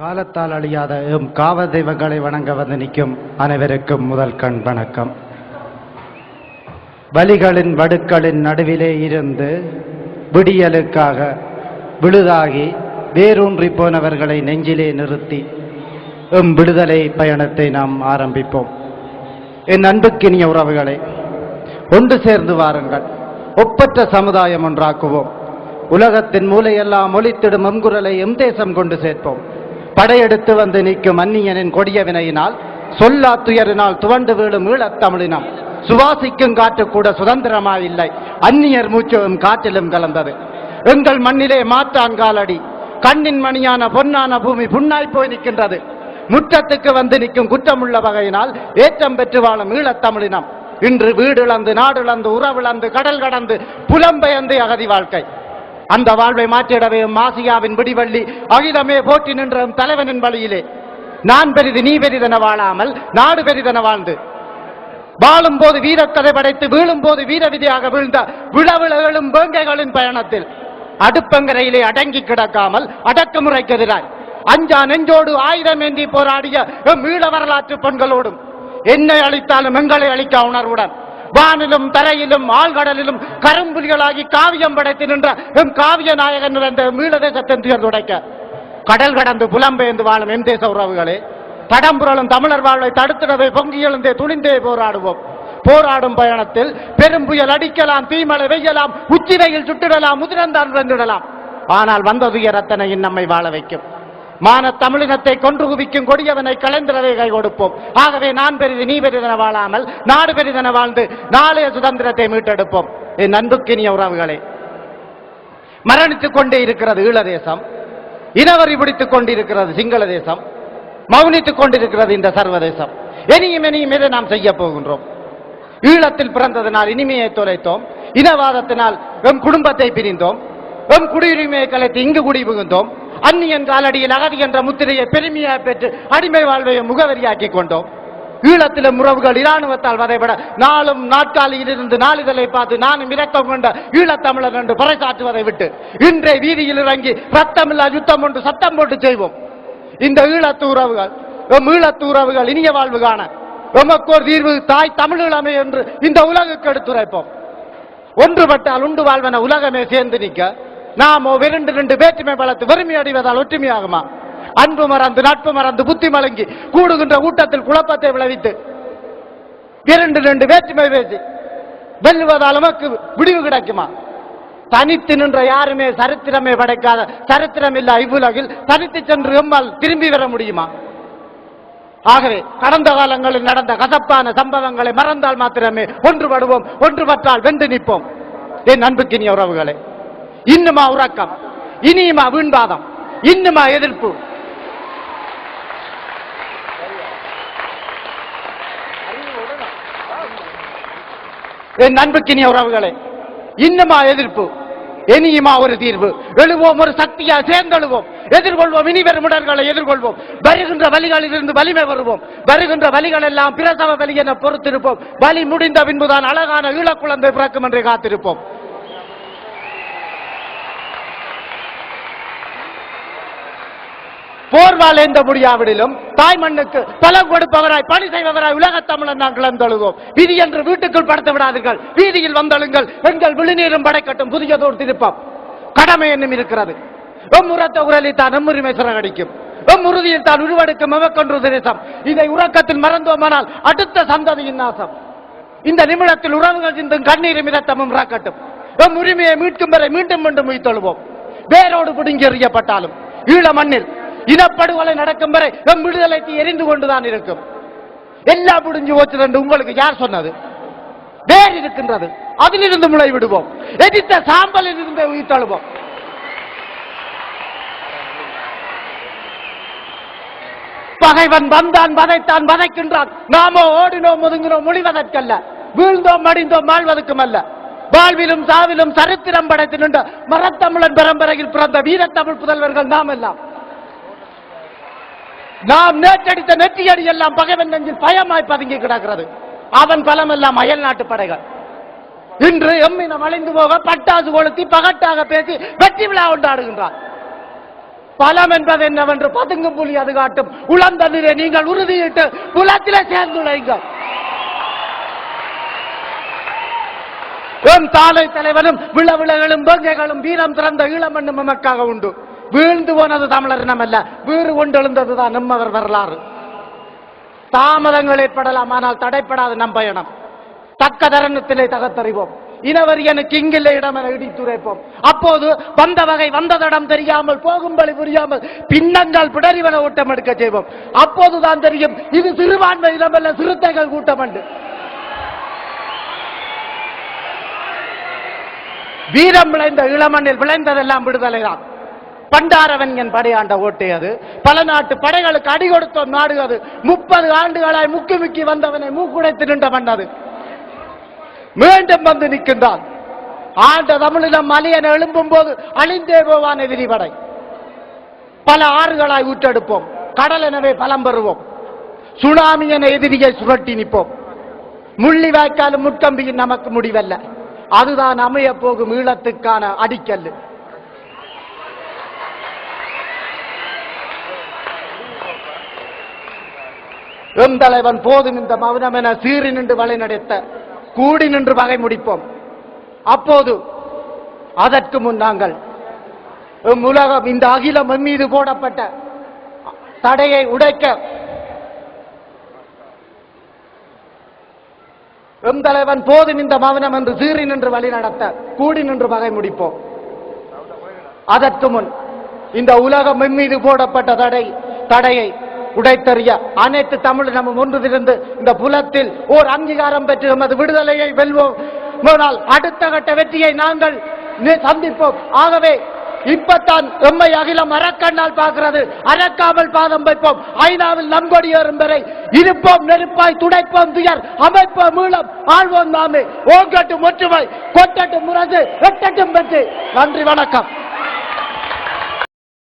காலத்தால் அழியாத எம் காவ தெய்வங்களை வணங்க வந்து நிற்கும் அனைவருக்கும் முதல் கண் வணக்கம். வலிகளின் வடுக்களின் நடுவிலே இருந்து விடியலுக்காக விழுதாகி வேரூன்றி போனவர்களை நெஞ்சிலே நிறுத்தி எம் விடுதலை பயணத்தை நாம் ஆரம்பிப்போம். என் அன்புக்கினிய உறவுகளை ஒன்று சேர்ந்து வாருங்கள். ஒப்பற்ற சமுதாயம் ஒன்றாக்குவோம். உலகத்தின் மூலையெல்லாம் ஒழித்திடும் அங்குரலை எம் தேசம் கொண்டு சேர்ப்போம். படையெடுத்து வந்து நிற்கும் அந்நியனின் கொடிய வினையினால் சொல்லா துயரினால் துவண்டு வீழும் ஈழத்தமிழினம் சுவாசிக்கும் காற்று கூட சுதந்திரமாயில்லை அந்நியர் மூச்சும் காற்றிலும் கலந்தது. எங்கள் மண்ணிலே மாற்றான் காலடி. கண்ணின் மணியான பொன்னான பூமி புண்ணாய் போய் நிற்கின்றது. முற்றத்துக்கு வந்து நிற்கும் குற்றமுள்ள வகையினால் ஏற்றம் பெற்று வாழும் ஈழத்தமிழினம் இன்று வீடு இழந்து நாடு இழந்து உறவிழந்து கடல் கடந்து புலம்பெயர்ந்து அகதி வாழ்க்கை. அந்த வாழ்வை மாற்றிடவே மாசியாவின் விடிவள்ளி. அகிலமே போற்றி நின்ற தலைவனின் வழியிலே. நான் பெரிது நீ பெரிதென வாழாமல் நாடு பெரிதென வாழ்ந்து. வாழும் போது வீரக்கதை படைத்து வீழும் போது வீரவிதியாக வீழ்ந்த விழவிழகளும் வேங்கைகளின் பயணத்தில் அடுப்பங்கரையிலே அடங்கி கிடக்காமல் அடக்குமுறைக்கு எதிராய். அஞ்சா நெஞ்சோடு ஆயுதம் ஏந்தி போராடிய மீள வரலாற்று பெண்களோடும் என்னை அழித்தாலும் எங்களை அழிக்க உணர்வுடன். வானிலும் தரையிலும் ஆழ்கடலிலும் கரும்புலிகளாகி காவியம் படைத்து நின்ற எம் காவிய நாயகன் நிறைந்த மீளதேசத்தின் துடைக்க. கடல் கடந்து புலம்பெயர்ந்து வாழும் எம் தேச உறவுகளே தடம்புரளும் தமிழர் வாழ்வை தடுத்திடவே பொங்கி எழுந்தே துணிந்தே போராடுவோம். போராடும் பயணத்தில் பெரும் புயல் அடிக்கலாம் தீமலை வெய்யலாம் உச்சிரையில் சுட்டிடலாம் முதிரந்தான் வந்துடலாம் ஆனால் வந்த துயரத்தனையும் நம்மை வாழ வைக்கும். மான தமிழினத்தை கொன்று குவிக்கும் கொடியவனை கலைந்திரவே கை கொடுப்போம். ஆகவே நான் பெரிது நீ பெரிதென வாழாமல் நாடு பெரிதென வாழ்ந்து நாளைய சுதந்திரத்தை மீட்டெடுப்போம். என் அன்புக்கினிய உறவுகளே மரணித்துக் கொண்டே இருக்கிறது ஈழ தேசம் இனவரி பிடித்துக் கொண்டிருக்கிறது சிங்கள தேசம் மௌனித்துக் கொண்டிருக்கிறது இந்த சர்வதேசம். இனியும் இனியும் இதை நாம் செய்ய போகின்றோம்? ஈழத்தில் பிறந்ததனால் இனிமையை தொலைத்தோம். இனவாதத்தினால் எம் குடும்பத்தை பிரிந்தோம். எம் குடியுரிமையை கலைத்து இங்கு குடி புகுந்தோம் அந்நியன் காலடியில் அகதி என்ற முத்திரையை பெருமையாக பெற்று அடிமை வாழ்வையை முகவரியாக்கி கொண்டோம். ஈழத்திலும் உறவுகள் இராணுவத்தால் வதைபட நாளும் நாட்காலியில் இருந்து நாளிதழை பார்த்து நானும் இரக்கம் கொண்ட ஈழத்தமிழர் என்று பறைசாற்றுவதை விட்டு இன்றைய வீதியில் இறங்கி ரத்தமில்லா யுத்தம் ஒன்று சத்தம் போட்டு செய்வோம். இந்த ஈழத்து உறவுகள் எம் ஈழத்து உறவுகள் இனிய வாழ்வு காண எமக்கோர் தீர்வு தாய் தமிழீழமே என்று இந்த உலகுக்கு எடுத்துரைப்போம். ஒன்றுபட்டால் உண்டு வாழ்வன உலகமே சேர்ந்து நிற்க நாமோ விரண்டு ரெண்டு வேற்றுமை பலத்து வறுமை அடைவதால் ஒற்றுமையாகுமா? அன்பு மறந்து நட்பு மறந்து புத்தி மலங்கி கூடுகின்ற கூட்டத்தில் குழப்பத்தை விளைவித்து இரண்டு ரெண்டு வேற்றுமை பேசி வெல்லுவதால் நமக்கு விடிவு கிடைக்குமா? தனித்து நின்ற யாருமே சரித்திரமே படைக்காத சரித்திரம் இல்ல இவ்வுலகில் தனித்து சென்று எம்மால் திரும்பி வர முடியுமா? ஆகவே கடந்த காலங்களில் நடந்த கசப்பான சம்பவங்களை மறந்தால் மாத்திரமே ஒன்றுபடுவோம் ஒன்றுபட்டால் வென்று நிற்போம். என் அன்புக்கினிய உறவுகளை இன்னுமா உறக்கம்? இனியுமா வீண்பாதம்? இன்னுமா எதிர்ப்பு? என் அன்புக்கினிய உறவுகளே இன்னுமா எதிர்ப்பு? இனியுமா ஒரு தீர்வு. எழுவோம் ஒரு சக்தியா சேர்ந்தெழுவோம். எதிர்கொள்வோம் இனி வரும் இடர்களை எதிர்கொள்வோம். வருகின்ற வழிகளில் இருந்து வலிமை வருவோம். வருகின்ற வழிகள் எல்லாம் பிரசவ வலி என பொறுத்திருப்போம். வலி முடிந்த பின்புதான் அழகான ஈழக்குழந்தை பிறக்கும் என்று காத்திருப்போம். போர்வால் எந்த முடியாவிடிலும் தாய் மண்ணுக்கு பலம் கொடுப்பவராய் பணி செய்பவராய் உலகத் தமிழன் நாம் கிளந்தழுவோம். விதி என்று வீட்டுக்குள் படுத்து விடாதீர்கள். வீதியில் வந்தழுங்கள். எங்கள் விழுநீரும் படைக்கட்டும். புதியதோர் திருப்பம். கடமை என்னும் இருக்கிறது. எம் உரத்த உரலில் தான் எம்முரிமை சிறகடிக்கும். எம் உறுதியில் தான் உருவெடுக்கும் எமக்கொன்று தேசம் இதை உறக்கத்தில் மறந்தோமானால் அடுத்த சந்ததியின் நாசம். இந்த நிமிடத்தில் உறவுகள் சிந்தும் கண்ணீரும் இரத்தமும் இறக்கட்டும். எம் உரிமையை மீட்கும் வரை மீண்டும் மீண்டும் உயிர்த்தொழுவோம் வேரோடு பிடுங்கி எறியப்பட்டாலும் ஈழ மண்ணில் இனப்படுகொலை நடக்கும் வரை நம் விடுதலைக்கு எரிந்து கொண்டுதான் இருக்கும். எல்லாம் முடிஞ்சு போச்சு என்று உங்களுக்கு யார் சொன்னது? வேர் இருக்கின்றது. அதிலிருந்து முளை விடுவோம். எதிர்த்த சாம்பலில் இருந்து உயிர் தழுவோம். பகைவன் வந்தான் வதைத்தான் வதைக்கின்றான். நாமோ ஓடினோம் ஒதுங்கினோம் முடிவதற்கல்ல வீழ்ந்தோம் மடிந்தோம் வாழ்வதற்கும் அல்ல வாழ்விலும் சாவிலும் சரித்திரம் படைத்து நின்ற மரத்தமிழன் பரம்பரையில் பிறந்த வீரத்தமிழ் புதல்வர்கள் நாம் எல்லாம் நாம் நேற்றடித்த நெற்றியடி எல்லாம் பகைவன் நெஞ்சில் பயமாய் பதுங்கி கிடக்கிறது. அவன் பலம் எல்லாம் அயல் நாட்டு படைகள். இன்று எம்மினம் அழிந்து போக பட்டாசு கொளுத்தி பகட்டாக பேசி வெற்றி விழா கொண்டாடுகின்றான் பலம் என்பது என்னவென்று பதுங்கும் புலி அது காட்டும். உளந்ததிலே நீங்கள் உறுதியிட்டு புலத்திலே சேர்ந்துழைங்கள் எம் தாலை தலைவனும் விளவிளகளும் பொங்கைகளும் வீரம் திறந்த ஈழமண்ணும் எமக்காக உண்டு. வீழ்ந்து போனது தமிழர் இனமல்ல. வீறு கொண்டெழுந்ததுதான் நம்மவர் வரலாறு. தாமதங்கள் ஏற்படலாம் ஆனால் தடைப்படாது நம் பயணம். தக்க தருணத்திலே தகத்தறிவோம் இனவரியனுக்கு இங்கில்லை இடம் என இடித்துரைப்போம் அப்போது வந்த வகை வந்ததடம் தெரியாமல் போகும் வழி புரியாமல் பின்னங்கள் பிடரிவன ஓட்டம் எடுக்க செய்வோம். அப்போதுதான் தெரியும் இது சிறுபான்மை இடமல்ல சிறுத்தைகள் கூட்டம் என்று வீரம் விளைந்த இளமண்ணில் விளைந்ததெல்லாம் விடுதலைதான். பண்டாரவன் என் படையாண்ட ஓட்டை அது. பல நாட்டு படைகளுக்கு அடி கொடுத்தோம் நாடு அது. முப்பது ஆண்டுகளாய் முக்கி முக்கி வந்தவனை மூக்குடைத்து நின்ற அது. மீண்டும் வந்து நிற்கின்றான். ஆண்ட தமிழிடம் மலியன எழும்பும் போது அழிந்தே போவான் எதிரி படை. பல ஆறுகளாய் ஊற்றெடுப்போம். கடல் எனவே பலம் பெறுவோம். சுனாமி என எதிரியை சுரட்டி நிற்போம். முள்ளி வாய்க்காலும் முட்கம்பியும் நமக்கு முடிவல்ல. அதுதான் அமைய போகும் ஈழத்துக்கான அடிக்கல் எம் தலைவன் போதும் இந்த மௌனம் என சீறி நின்று வழி நடத்த கூடி நின்று வகை முடிப்போம். அப்போது அதற்கு முன் நாங்கள் எம் உலகம் இந்த அகிலம் எம் மீது போடப்பட்ட தடையை உடைக்க எம் தலைவன் போதும் இந்த மௌனம் என்று சீறி நின்று வழி நடத்த கூடி நின்று வகை முடிப்போம். அதற்கு முன் இந்த உலகம் மீது போடப்பட்ட தடை தடையை உடைத்தறிய. அனைத்து தமிழ் நம்ம ஒன்றிலிருந்து இந்த புலத்தில் ஓர் அங்கீகாரம் பெற்று நமது விடுதலையை வெல்வோம். ஆனால் அடுத்த கட்ட வெற்றியை நாங்கள் சந்திப்போம். ஆகவே இப்பத்தான் எம்மை அகிலம் அறக்கண்ணால் பார்க்கிறது. அறக்காமல் பாதம் வைப்போம். ஐநாவில் நம்கொடி ஏறும் வரை இருப்போம் நெருப்பாய் துடைப்போம் துயர் அமைப்போம் மீளம். ஆழ்வோம் நாமே. ஓங்கட்டும் ஒற்றுமை கொட்டட்டும் முரசு வெட்டட்டும் வெற்றி. நன்றி வணக்கம்.